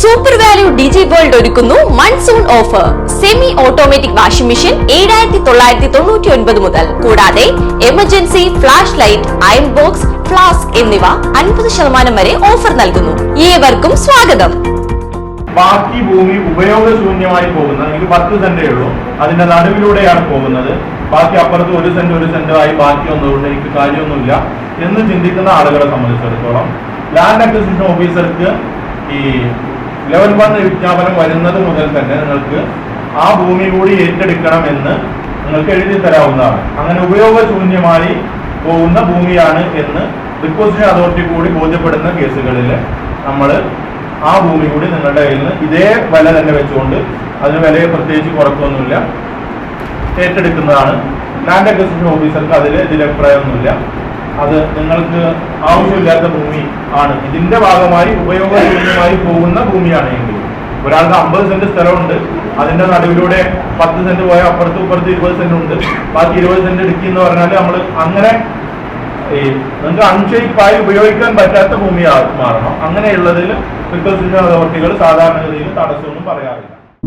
Super value ഡിജി world ഒരുക്കുന്നു. Monsoon offer semi automatic washing machine ഏഴായിരത്തി തൊള്ളായിരത്തി തൊണ്ണൂറ്റി ഒൻപത് മുതൽ. കൂടാതെ emergency flash light iron box flask എന്നിവ അൻപത് ശതമാനം വരെ ഓഫർ നൽകുന്നു. ഏവർക്കും സ്വാഗതം. ബാക്കി ഭൂമി ഉപയോഗശൂന്യമായി പോകുന്നത് എനിക്ക് പത്ത് സെന്റേ ഉള്ളൂ. അതിന്റെ നടുവിലൂടെയാണ് പോകുന്നത്. ബാക്കി അപ്പുറത്ത് ഒരു സെന്റ് ഒരു സെന്റ് ആയി ബാക്കി ഒന്നുകൊണ്ട് എനിക്ക് കാര്യമൊന്നുമില്ല എന്ന് ചിന്തിക്കുന്ന ആളുകളെ സംബന്ധിച്ചിടത്തോളം. ലാൻഡ് അക്വിസിഷൻ ഓഫീസർക്ക് ഈ ലെവൽ വൺ വിജ്ഞാപനം വരുന്നത് മുതൽ തന്നെ നിങ്ങൾക്ക് ആ ഭൂമി കൂടി ഏറ്റെടുക്കണം എന്ന് നിങ്ങൾക്ക് എഴുതി തരാവുന്നതാണ്. അങ്ങനെ ഉപയോഗശൂന്യമായി പോകുന്ന ഭൂമിയാണ് എന്ന് റിക്വസ്റ്റ് അതോറിറ്റി കൂടി ബോധ്യപ്പെടുന്ന കേസുകളിൽ നമ്മൾ ആ ഭൂമി കൂടി നിങ്ങളുടെ കയ്യിൽ നിന്ന് ഇതേ വില തന്നെ വെച്ചുകൊണ്ട് അതിന് വിലയെ പ്രത്യേകിച്ച് കുറക്കൊന്നുമില്ല ഏറ്റെടുക്കുന്നതാണ്. ലാൻഡ് അക്വസിഷൻ ഓഫീസർക്ക് അതിൽ ഇതിൽ അഭിപ്രായമൊന്നുമില്ല. അത് നിങ്ങൾക്ക് ആവശ്യമില്ലാത്ത ഭൂമി ആണ്. ഇതിന്റെ ഭാഗമായി ഉപയോഗശൂന്യമായി പോകുന്ന ഭൂമിയാണ് എങ്കിൽ. ഒരാൾക്ക് അമ്പത് സെന്റ് സ്ഥലമുണ്ട്. അതിന്റെ നടുവിലൂടെ പത്ത് സെന്റ് പോയ അപ്പുറത്ത് ഇപ്പുറത്ത് ഇരുപത് സെന്റ് ഉണ്ട്. ബാക്കി ഇരുപത് സെന്റ് ഇടുക്കി എന്ന് പറഞ്ഞാൽ നമ്മൾ അങ്ങനെ ഈ നിങ്ങൾക്ക് അൺഷേപ്പായി ഉപയോഗിക്കാൻ പറ്റാത്ത ഭൂമി മാറണം. അങ്ങനെയുള്ളതിൽ റിക്വസിഷൻ അതോറിറ്റികൾ സാധാരണഗതിയിൽ തടസ്സമൊന്നും പറയാറില്ല.